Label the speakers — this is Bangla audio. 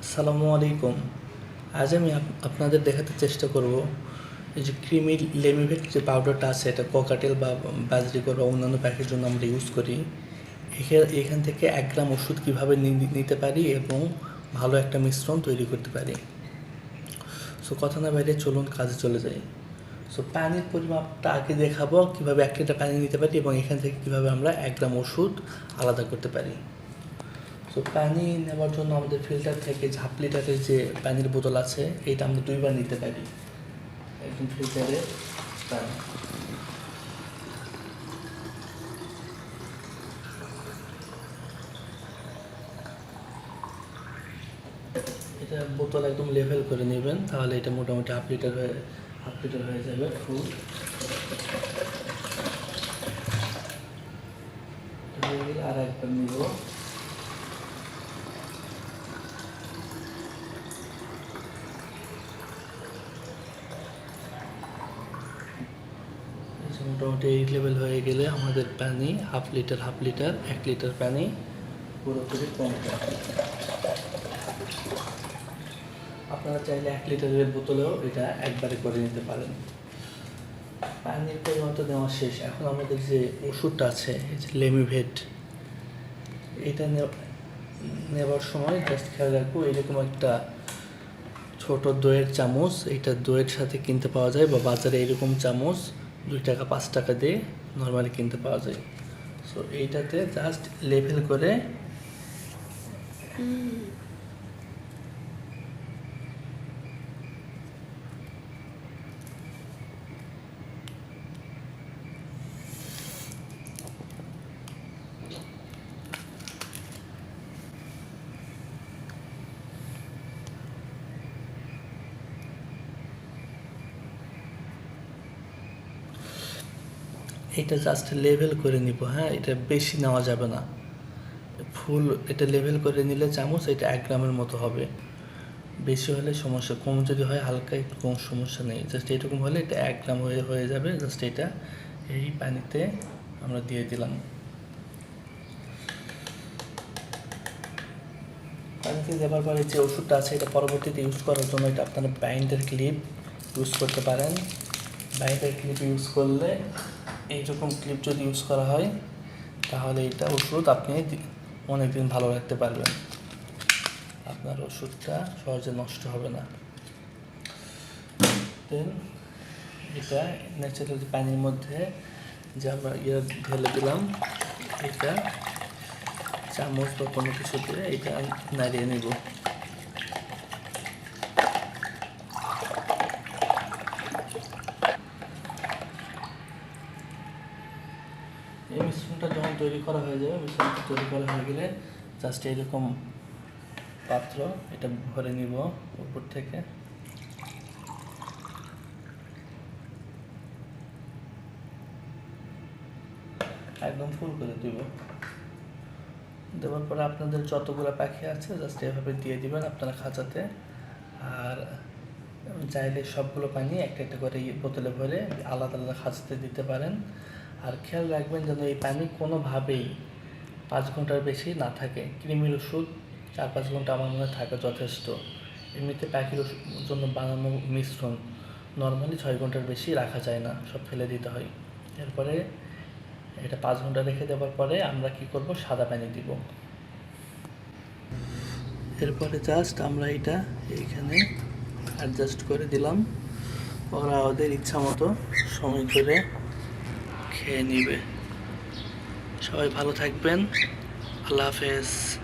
Speaker 1: আসসালামু আলাইকুম। আজ আমি আপ- আপনাদের দেখাতে চেষ্টা করব এই যে ক্রিমি লেমিভেট যে পাউডারটা আছে, এটা কোকাটেল বা বাজরিকর বা অন্যান্য প্যাকের জন্য আমরা ইউজ করি। এখে- এখান থেকে এক গ্রাম ওষুধ কীভাবে নিতে পারি এবং ভালো একটা মিশ্রণ তৈরি করতে পারি। সো কথা না বাইরে চলুন কাজে চলে যাই। সো পানির পরিমাপটা আগে দেখাবো, কীভাবে এক লিটার পানি নিতে পারি এবং এখান থেকে কীভাবে আমরা এক গ্রাম ওষুধ আলাদা করতে পারি। তো পানি নেওয়ার জন্য আমাদের ফিল্টার থেকে ঝাপ লিটারের যে পানির বোতল আছে, এইটা আমরা দুইবার নিতে পারি। একদম ফিল্টারে পানি। এটা বোতল একদম লেভেল করে নেবেন, তাহলে এটা মোটামুটি হাফ লিটার হয়ে হাফ লিটার হয়ে যাবে ফুল আর একবার নিব। মোটামুটি এই লেভেল হয়ে গেলে আমাদের পানি হাফ লিটার হাফ লিটার এক লিটার পানি পুরোপুরি কমপ্লিট আপনারা চাইলে এক লিটারের বোতলেও এটা একবারে করে নিতে পারেন। পানির তো নেওয়া শেষ। এখন আমাদের যে ওষুধটা আছে যে লেমিভেট এটা নেওয়ার সময় জাস্ট খেয়াল রাখব, এরকম একটা ছোট দইয়ের চামচ, এটা দইয়ের সাথে কিনতে পাওয়া যায় বা বাজারে এরকম চামচ দুই টাকা পাঁচ টাকা দিয়ে নর্মালি কিনতে পাওয়া যায়। সো এইটাতে জাস্ট লেভেল করে এটা জাস্ট লেভেল করে নিব হ্যাঁ? এটা বেশি নেওয়া যাবে না। ফুল এটা লেভেল করে নিলে চামচ, এটা এক গ্রামের মতো হবে। বেশি হলে সমস্যা, কম যদি হয়, হালকা একটু কম সমস্যা নেই। জাস্ট এরকম হলে এটা এক গ্রাম হয়ে হয়ে যাবে। জাস্ট এটা, এই পানিতে আমরা দিয়ে দিলাম। পানিতে দেওয়ার পরে যে ওষুধটা আছে, এটা পরবর্তীতে ইউজ করার জন্য এটা আপনারা বাইন্ডার ক্লিপ ইউজ করতে পারেন। বাইন্ডার ক্লিপ ইউজ করলে এইরকম ক্লিপ যদি ইউজ করা হয়, তাহলে এটা ওষুধ আপনি অনেক দিন ভালো রাখতে পারবেন। আপনার ওষুধটা সহজে নষ্ট হবে না। দেন এটা ন্যাচারালি পানির মধ্যে যে আমরা ইয়ে ঢেলে দিলাম, এটা চামচ বা কোনো কিছু দিয়ে এটা নাড়িয়ে নিব এই মিশ্রণটা যখন তৈরি করা হয়ে যাবে মিশ্রণটা তৈরি করা হয়ে গেলে জাস্ট এরকম পাত্র, এটা ভরে নিব উপর থেকে। একদম ফুল করে দিব। দেওয়ার পরে আপনাদের যতগুলো পাখি আছে জাস্ট এভাবে দিয়ে দিবেন আপনারা খাঁচাতে। আর চাইলে সবগুলো পানি একটা একটা করে বোতলে ভরে আলাদা আলাদা খাঁচাতে দিতে পারেন। আর খেয়াল রাখবেন যেন এই পানি কোনোভাবেই পাঁচ ঘণ্টার বেশি না থাকে। কৃমির ওষুধ চার পাঁচ ঘণ্টা আমার মনে থাকে যথেষ্ট। এমনিতে পাখির জন্য বানানো মিশ্রণ নর্মালি ছয় ঘণ্টার বেশি রাখা যায় না, সব ফেলে দিতে হয়। এরপরে এটা পাঁচ ঘণ্টা রেখে দেওয়ার পরে আমরা কি করব? সাদা পানি দিব। এরপরে জাস্ট আমরা এটা এইখানে অ্যাডজাস্ট করে দিলাম। ওরা ওদের ইচ্ছা মতো সময় করে খেয়ে নেবে। সবাই ভালো থাকবেন। আল্লাহ হাফেজ।